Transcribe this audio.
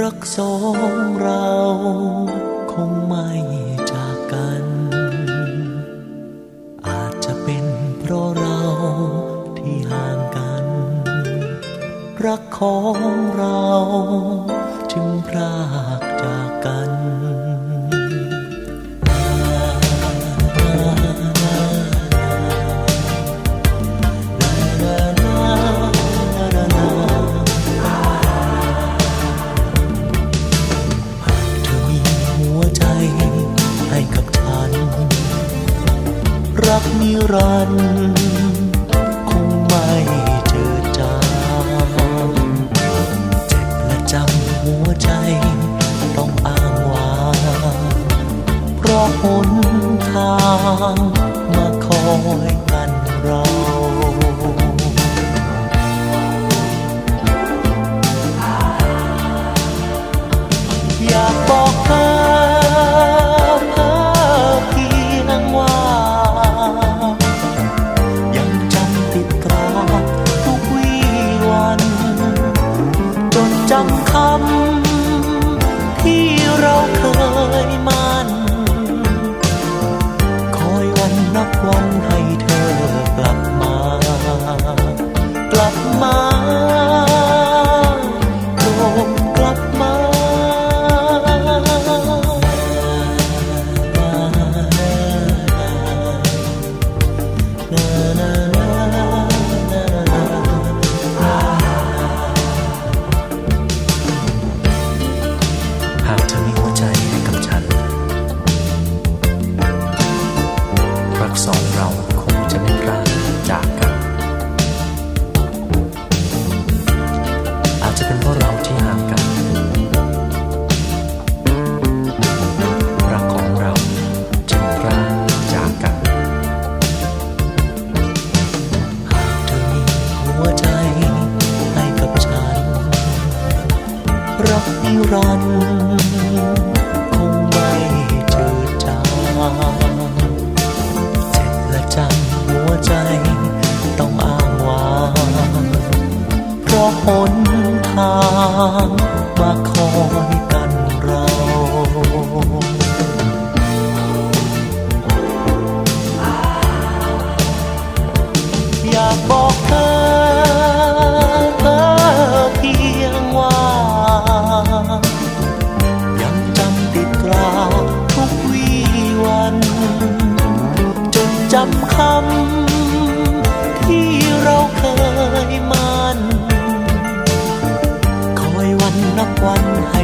รักสองเราคงไม่จากกัน อาจจะเป็นเพราะเราที่ห่างกัน รักของเราจึงพรากจากกัน รันคงไม่เจอจางเจ็บและจำหัวใจ ต้องอ้างว้างเพราะคน รัน คงไม่เจอจางเจ็บและจำหัวใจต้องอ้างว้างเพราะหนทางมาคอย ที่เราเคยมัน คอยวันนับวันให้